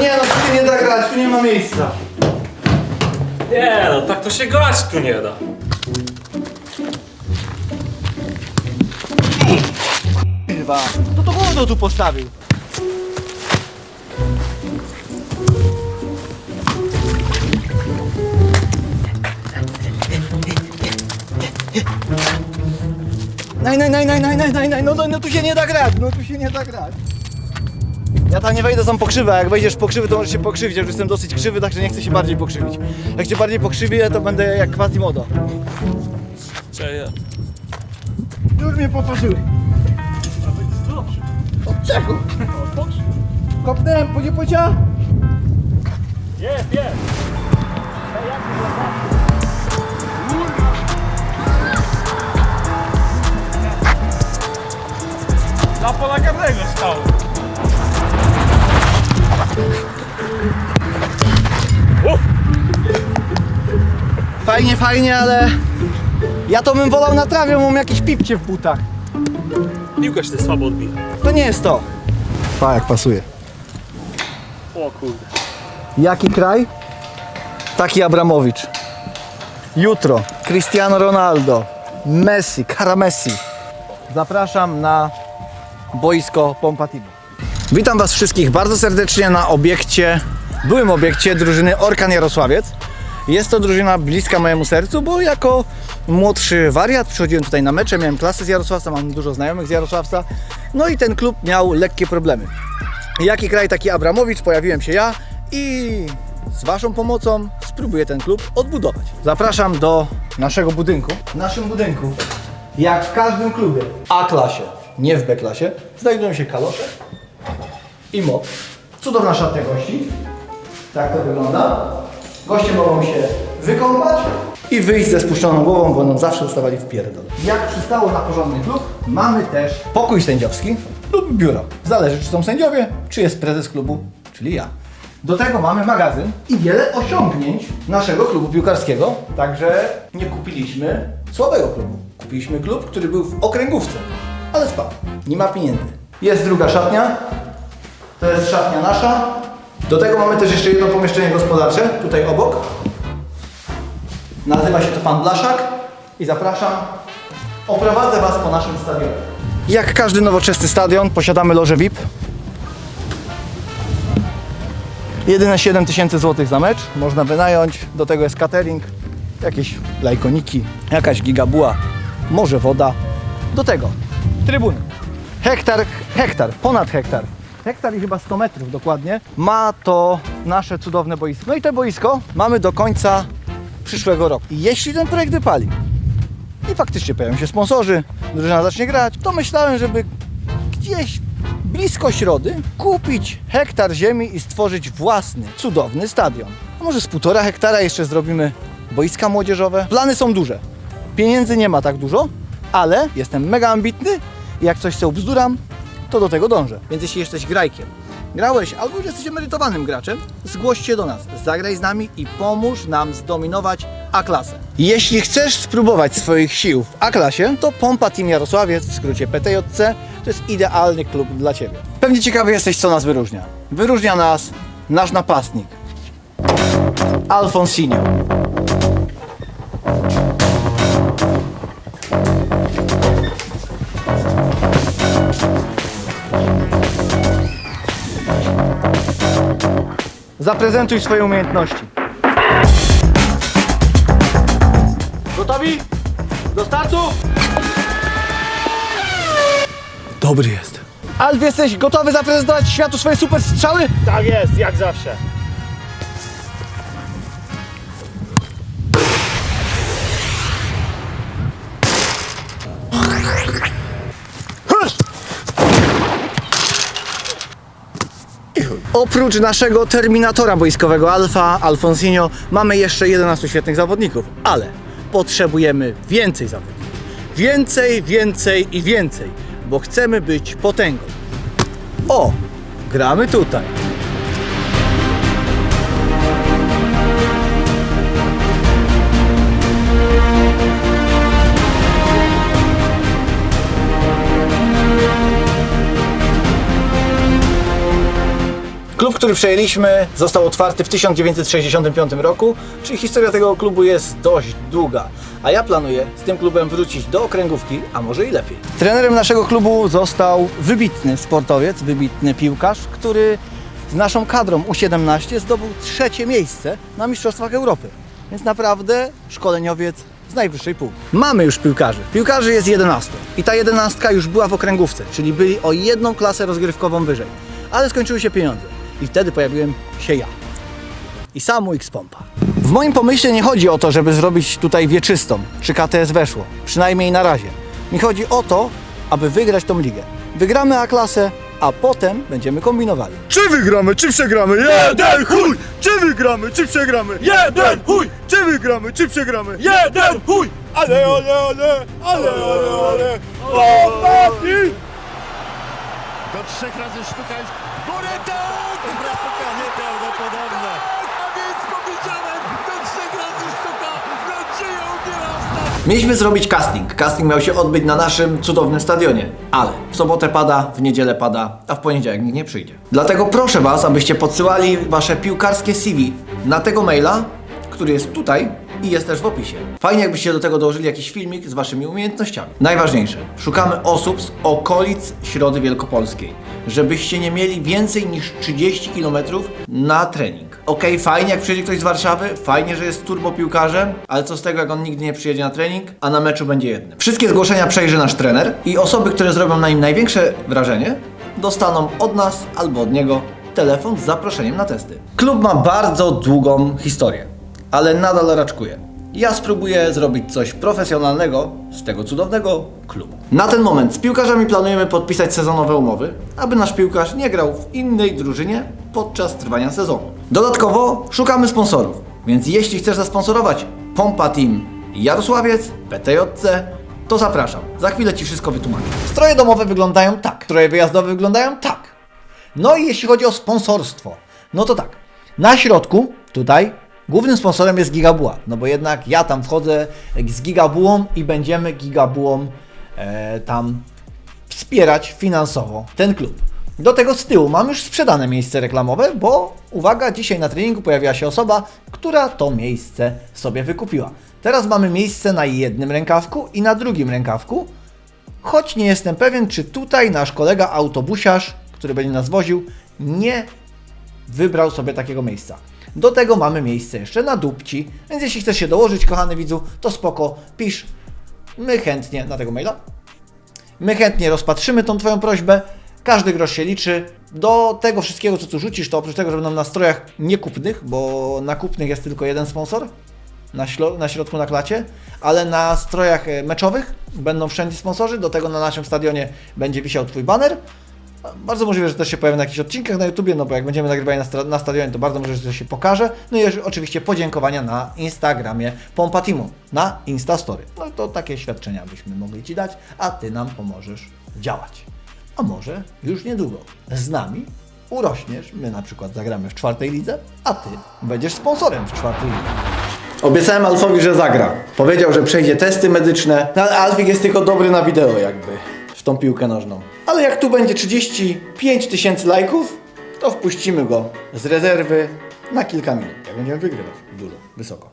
Nie, no tu się nie da grać, tu nie ma miejsca. Nie no, tak to się grać tu nie da. Kurwa, no to gówno tu postawił. Naj, naj, naj, naj, naj, naj, naj, no, no, no tu się nie da grać, no tu się nie da grać. Ja tam nie wejdę sam po krzywę, a jak wejdziesz po krzywy, to możesz się pokrzywić. Ja już jestem dosyć krzywy, także nie chcę się bardziej pokrzywić. Jak cię bardziej pokrzywię, to będę jak Quasimodo. Cześć. Już mnie poparzyły. Od czego? Kopnąłem, po nie pocia? Jest, jest. Na pola karnego stał. Fajnie, fajnie, ale ja to bym wolał na trawie, mam jakieś pipcie w butach. Piłka się słabo odbija. To nie jest to. Pa, jak pasuje. O kurde. Jaki kraj? Taki Abramowicz. Jutro Cristiano Ronaldo, Messi, Kara Messi. Zapraszam na boisko Pompatibo. Witam Was wszystkich bardzo serdecznie na obiekcie, byłym obiekcie drużyny Orkan Jarosławiec. Jest to drużyna bliska mojemu sercu, bo jako młodszy wariat przychodziłem tutaj na mecze, miałem klasę z Jarosławca, mam dużo znajomych z Jarosławca. No i ten klub miał lekkie problemy. Jaki kraj, taki Abramowicz, pojawiłem się ja i z Waszą pomocą spróbuję ten klub odbudować. Zapraszam do naszego budynku. W naszym budynku, jak w każdym klubie A-klasie, nie w B-klasie, znajdują się kalosze i mop. Cudowna szatnia gości. Tak to wygląda. Goście mogą się wykąpać i wyjść ze spuszczoną głową, bo będą zawsze ustawali w pierdol. Jak przystało na porządny klub, mamy też pokój sędziowski lub biuro. Zależy, czy są sędziowie, czy jest prezes klubu, czyli ja. Do tego mamy magazyn i wiele osiągnięć naszego klubu piłkarskiego. Także nie kupiliśmy słabego klubu. Kupiliśmy klub, który był w okręgówce, ale spadł. Nie ma pieniędzy. Jest druga szatnia, to jest szatnia nasza. Do tego mamy też jeszcze jedno pomieszczenie gospodarcze, tutaj obok. Nazywa się to Pan Blaszak i zapraszam. Oprowadzę Was po naszym stadionie. Jak każdy nowoczesny stadion, posiadamy loże VIP. Jedyne 7 tysięcy złotych za mecz można wynająć. Do tego jest catering, jakieś lajkoniki, jakaś gigabuła, może woda. Do tego trybuny. Hektar, hektar, ponad hektar. Hektar i chyba 100 metrów dokładnie. Ma to nasze cudowne boisko. No i to boisko mamy do końca przyszłego roku. I jeśli ten projekt wypali i faktycznie pojawią się sponsorzy, drużyna zacznie grać, to myślałem, żeby gdzieś blisko środy kupić hektar ziemi i stworzyć własny, cudowny stadion. A może z półtora hektara jeszcze zrobimy boiska młodzieżowe? Plany są duże. Pieniędzy nie ma tak dużo, ale jestem mega ambitny i jak coś sobie bzduram, to do tego dążę. Więc jeśli jesteś grajkiem, grałeś albo już jesteś emerytowanym graczem, zgłoś się do nas, zagraj z nami i pomóż nam zdominować A-klasę. Jeśli chcesz spróbować swoich sił w A-klasie, to Pompa Team Jarosławiec, w skrócie PTJC, to jest idealny klub dla Ciebie. Pewnie ciekawy jesteś, co nas wyróżnia. Wyróżnia nas nasz napastnik, Alfonsinio. Zaprezentuj swoje umiejętności. Gotowi? Do startu? Dobry jest. Alf, jesteś gotowy zaprezentować światu swoje super strzały? Tak jest, jak zawsze. Oprócz naszego terminatora boiskowego Alfa, Alfonsinio, mamy jeszcze 11 świetnych zawodników, ale potrzebujemy więcej zawodników. Więcej, więcej i więcej, bo chcemy być potęgą. O, gramy tutaj. Który przejęliśmy, został otwarty w 1965 roku, czyli historia tego klubu jest dość długa. A ja planuję z tym klubem wrócić do okręgówki, a może i lepiej. Trenerem naszego klubu został wybitny sportowiec, wybitny piłkarz, który z naszą kadrą U17 zdobył trzecie miejsce na Mistrzostwach Europy. Więc naprawdę szkoleniowiec z najwyższej półki. Mamy już piłkarzy. Piłkarzy jest 11. I ta jedenastka już była w okręgówce, czyli byli o jedną klasę rozgrywkową wyżej. Ale skończyły się pieniądze. I wtedy pojawiłem się ja. I sam X Pompa. W moim pomyśle nie chodzi o to, żeby zrobić tutaj wieczystą, czy KTS weszło. Przynajmniej na razie. Mi chodzi o to, aby wygrać tą ligę. Wygramy A-klasę, a potem będziemy kombinowali. Czy wygramy, czy przegramy? Jeden chuj! Czy wygramy, czy przegramy? Jeden chuj! Czy wygramy, czy przegramy? Jeden chuj! Ale, ale, ale, ale, ale, ale! O, papi! Do trzech razy sztuka jest! Bramka nieprawdopodobna! A więc powiedziałem, do trzech razy sztuka, nadzieja umiera ostatnia! Mieliśmy zrobić casting. Casting miał się odbyć na naszym cudownym stadionie. Ale w sobotę pada, w niedzielę pada, a w poniedziałek nikt nie przyjdzie. Dlatego proszę Was, abyście podsyłali Wasze piłkarskie CV na tego maila, który jest tutaj i jest też w opisie. Fajnie jakbyście do tego dołożyli jakiś filmik z Waszymi umiejętnościami. Najważniejsze, szukamy osób z okolic Środy Wielkopolskiej, żebyście nie mieli więcej niż 30 km na trening. Okej, fajnie jak przyjedzie ktoś z Warszawy, fajnie, że jest turbo piłkarzem, ale co z tego jak on nigdy nie przyjedzie na trening, a na meczu będzie jednym. Wszystkie zgłoszenia przejrzy nasz trener i osoby, które zrobią na nim największe wrażenie, dostaną od nas albo od niego telefon z zaproszeniem na testy. Klub ma bardzo długą historię, ale nadal raczkuje. Ja spróbuję zrobić coś profesjonalnego z tego cudownego klubu. Na ten moment z piłkarzami planujemy podpisać sezonowe umowy, aby nasz piłkarz nie grał w innej drużynie podczas trwania sezonu. Dodatkowo szukamy sponsorów, więc jeśli chcesz zasponsorować Pompa Team Jarosławiec, PTJC, to zapraszam. Za chwilę Ci wszystko wytłumaczę. Stroje domowe wyglądają tak, stroje wyjazdowe wyglądają tak. No i jeśli chodzi o sponsorstwo, no to tak. Na środku, tutaj, głównym sponsorem jest Gigabuła, no bo jednak ja tam wchodzę z Gigabułą i będziemy Gigabułą e, tam wspierać finansowo ten klub. Do tego z tyłu mam już sprzedane miejsce reklamowe, bo uwaga, dzisiaj na treningu pojawiła się osoba, która to miejsce sobie wykupiła. Teraz mamy miejsce na jednym rękawku i na drugim rękawku, choć nie jestem pewien, czy tutaj nasz kolega autobusiarz, który będzie nas woził, nie wybrał sobie takiego miejsca. Do tego mamy miejsce jeszcze na dupci, więc jeśli chcesz się dołożyć, kochany widzu, to spoko, pisz. My chętnie na tego maila. My chętnie rozpatrzymy tą Twoją prośbę. Każdy grosz się liczy. Do tego wszystkiego, co tu rzucisz, to oprócz tego, że będą na strojach niekupnych, bo na kupnych jest tylko jeden sponsor, na, na środku na klacie, ale na strojach e, meczowych będą wszędzie sponsorzy. Do tego na naszym stadionie będzie wisiał Twój baner. Bardzo możliwe, że też się pojawi na jakichś odcinkach na YouTubie, no bo jak będziemy nagrywali na, stra- na stadionie, to bardzo możliwe, że to się pokaże. No i oczywiście podziękowania na Instagramie Pompa Teamu, na Instastory. No to takie świadczenia byśmy mogli Ci dać, a Ty nam pomożesz działać. A może już niedługo z nami urośniesz, my na przykład zagramy w czwartej lidze, a Ty będziesz sponsorem w czwartej lidze. Obiecałem Alfowi, że zagra. Powiedział, że przejdzie testy medyczne, no, Alfik jest tylko dobry na wideo jakby, w tą piłkę nożną. Ale jak tu będzie 35 tysięcy lajków, to wpuścimy go z rezerwy na kilka minut, jak będziemy wygrywać. Dużo, wysoko.